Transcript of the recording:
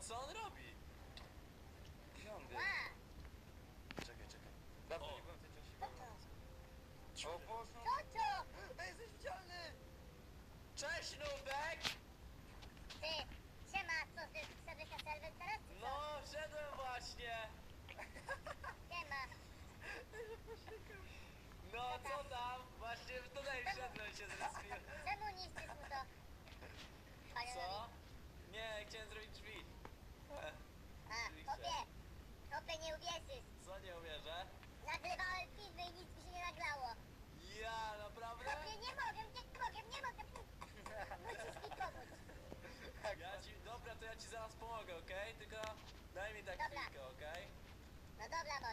co on robi? Piąty. Czekaj, czekaj. Dawno nie byłem w tej części O Boże! Ciocio! Ej, jesteś widzialny! Cześć, Nubek! Ty, siema, co ty, wsiadłeś na teraz? No, wszedłem właśnie! Siema, No, co tam? Właśnie tutaj wszedłem się zrespiłem. pomogę, okej? Tylko daj mi tak Dobra. chwilkę, okej? No dobra, bo